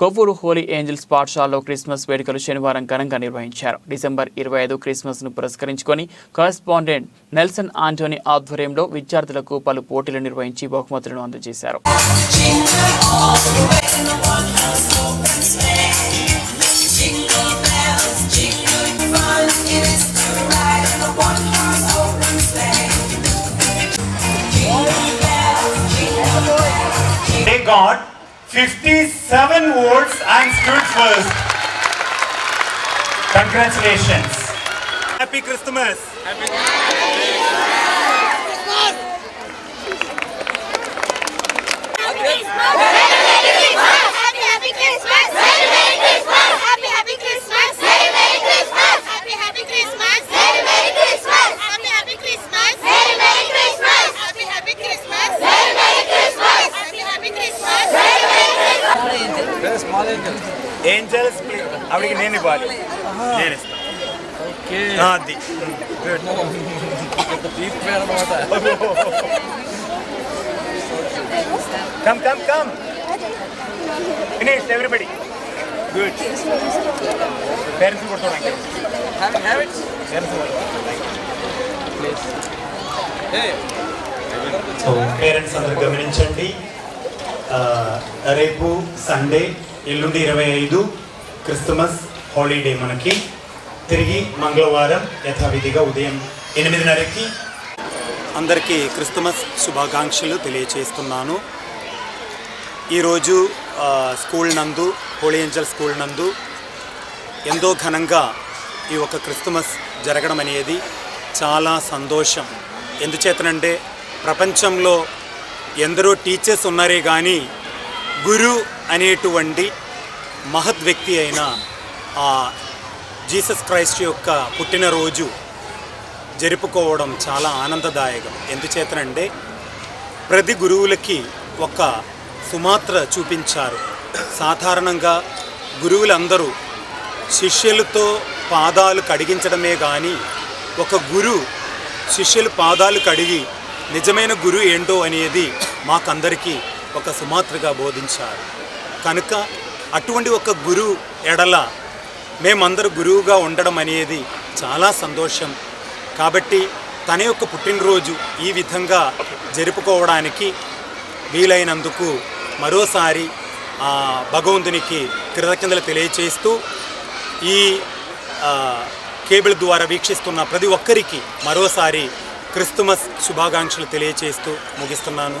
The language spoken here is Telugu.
కొవ్వూరు హోలీ ఏంజల్స్ పాఠశాలలో క్రిస్మస్ వేడుకలు శనివారం ఘనంగా నిర్వహించారు. డిసెంబర్ ఇరవై ఐదు క్రిస్మస్ను పురస్కరించుకొని కరస్పాండెంట్ నెల్సన్ ఆంటోనీ ఆధ్వర్యంలో విద్యార్థులకు పలు పోటీలు నిర్వహించి బహుమతులను అందజేశారు. God 57 votes and stood first. Congratulations. Happy Christmas. Happy Angels ఆవిడకి నేను ఇవ్వాలి. నేను ఇస్తాను అది come come come finish everybody good parents కూడా చూడండి సో పేరెంట్స్ అందరు గమనించండి. ఆ, రేపు సండే ఎల్లుండి ఇరవై ఐదు క్రిస్మస్ హాలిడే మనకి. తిరిగి మంగళవారం యథావిధిగా ఉదయం ఎనిమిదిన్నరకి అందరికీ క్రిస్మస్ శుభాకాంక్షలు తెలియచేస్తున్నాను. ఈరోజు స్కూల్ నందు హోలీ ఏంజల్ స్కూల్ నందు ఎంతో ఘనంగా ఈ ఒక క్రిస్మస్ జరగడం అనేది చాలా సంతోషం. ఎందుచేతనంటే ప్రపంచంలో ఎందరో టీచర్స్ ఉన్నారే కానీ గురు అనేటువంటి మహత్ వ్యక్తి అయిన ఆ జీసస్ క్రైస్ట్ యొక్క పుట్టినరోజు జరుపుకోవడం చాలా ఆనందదాయకం. ఎందుచేతనంటే ప్రతి గురువులకి ఒక సుమాత్ర చూపించారు. సాధారణంగా గురువులందరూ శిష్యులతో పాదాలు కడిగించడమే కానీ ఒక గురు శిష్యులు పాదాలు కడిగి నిజమైన గురు ఏంటో అనేది మాకందరికీ ఒక సుమాత్రగా బోధించారు. కనుక అటువంటి ఒక గురు ఎడల మేమందరూ గురువుగా ఉండడం అనేది చాలా సంతోషం. కాబట్టి తన యొక్క పుట్టినరోజు ఈ విధంగా జరుపుకోవడానికి వీలైనందుకు మరోసారి భగవంతునికి కృతజ్ఞతలు తెలియచేస్తూ ఈ కేబుల్ ద్వారా వీక్షిస్తున్న ప్రతి ఒక్కరికి మరోసారి క్రిస్మస్ శుభాకాంక్షలు తెలియచేస్తూ ముగిస్తున్నాను.